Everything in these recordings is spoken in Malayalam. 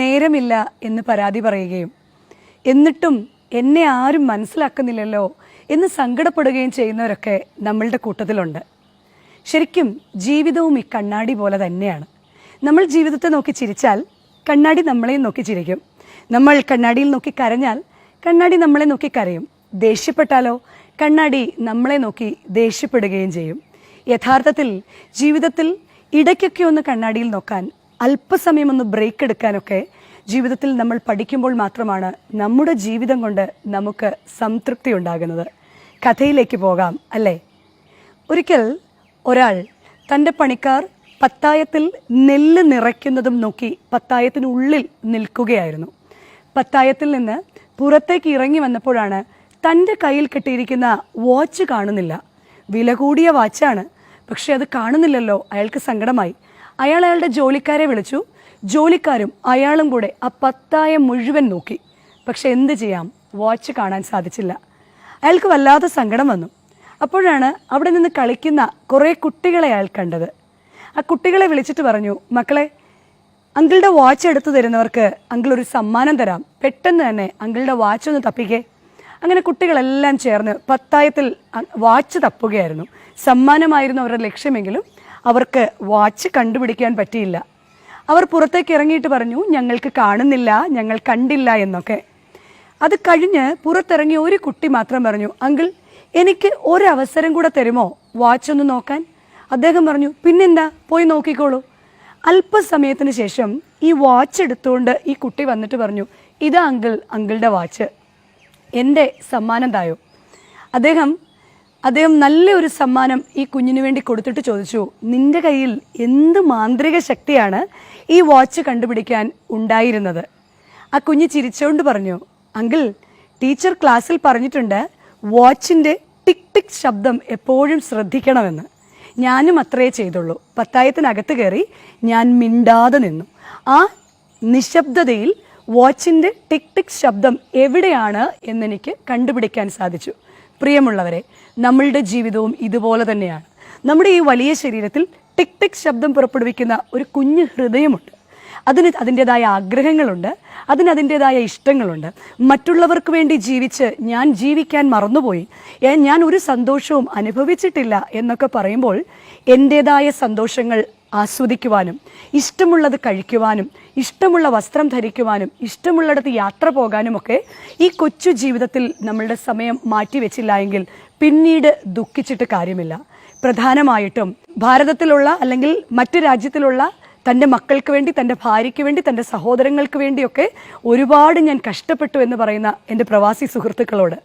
നേരമില്ല എന്ന് പരാതി പറയുകയും എന്നിട്ടും എന്നെ ആരും മനസ്സിലാക്കുന്നില്ലല്ലോ എന്ന് സങ്കടപ്പെടുകയും ചെയ്യുന്നവരൊക്കെ നമ്മളുടെ കൂട്ടത്തിലുണ്ട്. ശരിക്കും ജീവിതവും ഈ കണ്ണാടി പോലെ തന്നെയാണ്. നമ്മൾ ജീവിതത്തെ നോക്കി ചിരിച്ചാൽ കണ്ണാടി നമ്മളെയും നോക്കി ചിരിക്കും. നമ്മൾ കണ്ണാടിയിൽ നോക്കി കരഞ്ഞാൽ കണ്ണാടി നമ്മളെ നോക്കി കരയും. ദേഷ്യപ്പെട്ടാലോ കണ്ണാടി നമ്മളെ നോക്കി ദേഷ്യപ്പെടുകയും ചെയ്യും. യഥാർത്ഥത്തിൽ ജീവിതത്തിൽ ഇടയ്ക്കൊക്കെ ഒന്ന് കണ്ണാടിയിൽ നോക്കാൻ അല്പസമയം ഒന്ന് ബ്രേക്ക് എടുക്കാനൊക്കെ ജീവിതത്തിൽ നമ്മൾ പഠിക്കുമ്പോൾ മാത്രമാണ് നമ്മുടെ ജീവിതം കൊണ്ട് നമുക്ക് സംതൃപ്തി ഉണ്ടാകുന്നത്. കഥയിലേക്ക് പോകാം അല്ലേ? ഒരിക്കൽ ഒരാൾ തന്റെ പണിക്കാർ പത്തായത്തിൽ നെല്ല് നിറയ്ക്കുന്നതും നോക്കി പത്തായത്തിനുള്ളിൽ നിൽക്കുകയായിരുന്നു. പത്തായത്തിൽ നിന്ന് പുറത്തേക്ക് ഇറങ്ങി വന്നപ്പോഴാണ് തന്റെ കയ്യിൽ കെട്ടിയിരിക്കുന്ന വാച്ച് കാണുന്നില്ല. വില കൂടിയ വാച്ചാണ് പക്ഷെ അത് കാണുന്നില്ലല്ലോ. അയാൾക്ക് സങ്കടമായി. അയാൾ അയാളുടെ ജോലിക്കാരെ വിളിച്ചു. ജോലിക്കാരും അയാളും കൂടെ ആ പത്തായം മുഴുവൻ നോക്കി. പക്ഷെ എന്ത് ചെയ്യാം? വാച്ച് കാണാൻ സാധിച്ചില്ല. അയാൾക്ക് വല്ലാതെ സങ്കടം വന്നു. അപ്പോഴാണ് അവിടെ നിന്ന് കളിക്കുന്ന കുറേ കുട്ടികളെ അയാൾ കണ്ടത്. ആ കുട്ടികളെ വിളിച്ചിട്ട് പറഞ്ഞു മക്കളെ അങ്കിളുടെ വാച്ച് എടുത്തു തരുന്നവർക്ക് അങ്കിൾ ഒരു സമ്മാനം തരാം. പെട്ടെന്ന് തന്നെ അങ്കിളുടെ വാച്ച് ഒന്ന് തപ്പിക്കേ. അങ്ങനെ കുട്ടികളെല്ലാം ചേർന്ന് പത്തായത്തിൽ വാച്ച് തപ്പുകയായിരുന്നു. സമ്മാനമായിരുന്നു അവരുടെ ലക്ഷ്യമെങ്കിലും അവർക്ക് വാച്ച് കണ്ടുപിടിക്കാൻ പറ്റിയില്ല. അവർ പുറത്തേക്ക് ഇറങ്ങിയിട്ട് പറഞ്ഞു ഞങ്ങൾക്ക് കാണുന്നില്ല ഞങ്ങൾ കണ്ടില്ല എന്നൊക്കെ. അത് കഴിഞ്ഞ് പുറത്തിറങ്ങിയ ഒരു കുട്ടി മാത്രം പറഞ്ഞു അങ്കിൾ എനിക്ക് ഒരവസരം കൂടെ തരുമോ വാച്ച് ഒന്ന് നോക്കാൻ? അദ്ദേഹം പറഞ്ഞു പിന്നെന്താ പോയി നോക്കിക്കോളൂ. അല്പസമയത്തിന് ശേഷം ഈ വാച്ച് എടുത്തുകൊണ്ട് ഈ കുട്ടി വന്നിട്ട് പറഞ്ഞു ഇതാ അങ്കിൾ അങ്കിളുടെ വാച്ച്. എന്റെ സമ്മാനം തായോ അദ്ദേഹം അദ്ദേഹം നല്ല ഒരു സമ്മാനം ഈ കുഞ്ഞിന് വേണ്ടി കൊടുത്തിട്ട് ചോദിച്ചു നിന്റെ കയ്യിൽ എന്ത് മാന്ത്രിക ശക്തിയാണ് ഈ വാച്ച് കണ്ടുപിടിക്കാൻ ഉണ്ടായിരുന്നത്? ആ കുഞ്ഞ് ചിരിച്ചുകൊണ്ട് പറഞ്ഞു അങ്കിൾ ടീച്ചർ ക്ലാസ്സിൽ പറഞ്ഞിട്ടുണ്ട് വാച്ചിന്റെ ടിക് ടിക് ശബ്ദം എപ്പോഴും ശ്രദ്ധിക്കണമെന്ന്. ഞാനും അത്രേ ചെയ്തുള്ളൂ. പത്തായത്തിനകത്ത് കയറി ഞാൻ മിണ്ടാതെ നിന്നു. ആ നിശബ്ദതയിൽ വാച്ചിന്റെ ടിക് ടിക് ശബ്ദം എവിടെയാണ് എന്നെനിക്ക് കണ്ടുപിടിക്കാൻ സാധിച്ചു. പ്രിയമുള്ളവരെ നമ്മളുടെ ജീവിതവും ഇതുപോലെ തന്നെയാണ്. നമ്മുടെ ഈ വലിയ ശരീരത്തിൽ ടിക് ടിക് ശബ്ദം പുറപ്പെടുവിക്കുന്ന ഒരു കുഞ്ഞു ഹൃദയമുണ്ട്. അതിന് അതിന്റെതായ ആഗ്രഹങ്ങളുണ്ട് അതിന് അതിന്റെതായ ഇഷ്ടങ്ങളുണ്ട്. മറ്റുള്ളവർക്ക് വേണ്ടി ജീവിച്ച് ഞാൻ ജീവിക്കാൻ മറന്നുപോയി ഞാൻ ഒരു സന്തോഷവും അനുഭവിച്ചിട്ടില്ല എന്നൊക്കെ പറയുമ്പോൾ എന്റെതായ സന്തോഷങ്ങൾ ആസ്വദിക്കുവാനും ഇഷ്ടമുള്ളത് കഴിക്കുവാനും ഇഷ്ടമുള്ള വസ്ത്രം ധരിക്കുവാനും ഇഷ്ടമുള്ളിടത്ത് യാത്ര പോകാനുമൊക്കെ ഈ കൊച്ചു ജീവിതത്തിൽ നമ്മളുടെ സമയം മാറ്റിവെച്ചില്ല എങ്കിൽ പിന്നീട് ദുഃഖിച്ചിട്ട് കാര്യമില്ല. പ്രധാനമായിട്ടും ഭാരതത്തിലുള്ള അല്ലെങ്കിൽ മറ്റു രാജ്യത്തിലുള്ള തന്റെ മക്കൾക്ക് വേണ്ടി തന്റെ ഭാര്യയ്ക്ക് വേണ്ടി തന്റെ സഹോദരങ്ങൾക്ക് വേണ്ടിയൊക്കെ ഒരുപാട് ഞാൻ കഷ്ടപ്പെട്ടു എന്ന് പറയുന്ന എന്റെ പ്രവാസി സുഹൃത്തുക്കളോട്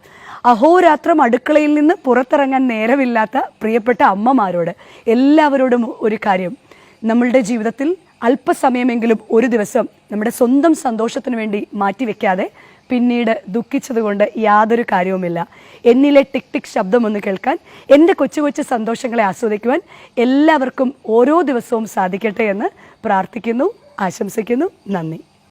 അഹോരാത്രം അടുക്കളയിൽ നിന്ന് പുറത്തിറങ്ങാൻ നേരമില്ലാത്ത പ്രിയപ്പെട്ട അമ്മമാരോട് എല്ലാവരോടും ഒരു കാര്യം നമ്മളുടെ ജീവിതത്തിൽ അല്പസമയമെങ്കിലും ഒരു ദിവസം നമ്മുടെ സ്വന്തം സന്തോഷത്തിന് വേണ്ടി മാറ്റിവെക്കാതെ പിന്നീട് ദുഃഖിച്ചതുകൊണ്ട് യാതൊരു കാര്യവുമില്ല. എന്നിലെ ടിക് ടിക് ശബ്ദം ഒന്ന് കേൾക്കാൻ എന്റെ കൊച്ചു കൊച്ചു സന്തോഷങ്ങളെ ആസ്വദിക്കുവാൻ എല്ലാവർക്കും ഓരോ ദിവസവും സാധിക്കട്ടെ എന്ന് പ്രാർത്ഥിക്കുന്നു ആശംസിക്കുന്നു. നന്ദി.